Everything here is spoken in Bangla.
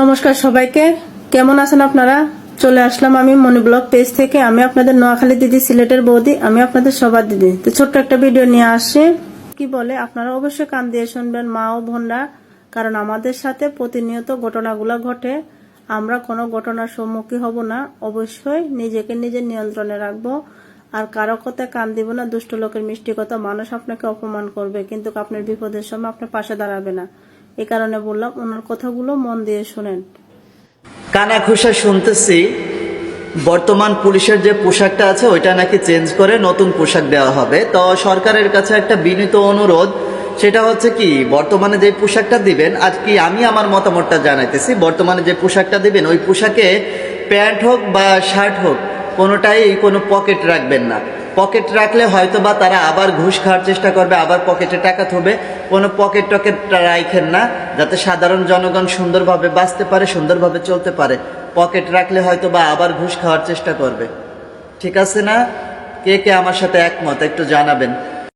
নমস্কার সবাইকে। কেমন আছেন আপনারা? চলে আসলাম আমি মনি ব্লগ পেজ থেকে। আমি আপনাদের নোয়াখালী দিদি, সিলেটের বৌদি, আমি আপনাদের সবার দিদি। তো ছোট্ট একটা ভিডিও নিয়ে আসছি কি বলে, আপনারা অবশ্যই কান দিয়ে শুনবেন, মা ও বোনরা। কারণ আমাদের সাথে প্রতিনিয়ত ঘটনাগুলো ঘটে। আমরা কোনো ঘটনার সম্মুখীন হব না। অবশ্যই নিজেকে নিজে নিয়ন্ত্রণে রাখব। আর কারও কথা কান দিব না। দুষ্ট লোকের মিষ্টি কথা মানুষ আপনাকে অপমান করবে। কিন্তু আপনার বিপদের সময় আপনার পাশে দাঁড়াবে না। এই কারণে বললাম, ওনার কথাগুলো মন দিয়ে শুনেন। কানা খুশা শুনতেছি, বর্তমান পুলিশের যে পোশাকটা আছে, ওইটা নাকি চেঞ্জ করে নতুন পোশাক দেওয়া হবে। তো সরকারের কাছে একটা বিনীত অনুরোধ, সেটা হচ্ছে কি, বর্তমানে যে পোশাকটা দিবেন, আজ কি আমি আমার মতামতটা জানাইতেছি, বর্তমানে যে পোশাকটা দিবেন, ওই পোশাকে প্যান্ট হোক বা শার্ট হোক, কোনোটাই কোনো পকেট রাখবেন না। পকেট রাখলে হয়তো বা তারা আবার ঘুষ খাওয়ার চেষ্টা করবে, আবার পকেটে টাকা থবে। কোনো পকেট টকেট রাখেন না, যাতে সাধারণ জনগণ সুন্দরভাবে বাঁচতে পারে, সুন্দরভাবে চলতে পারে। পকেট রাখলে হয়তো বা আবার ঘুষ খাওয়ার চেষ্টা করবে। ঠিক আছে না? কে কে আমার সাথে একমত, একটু জানাবেন।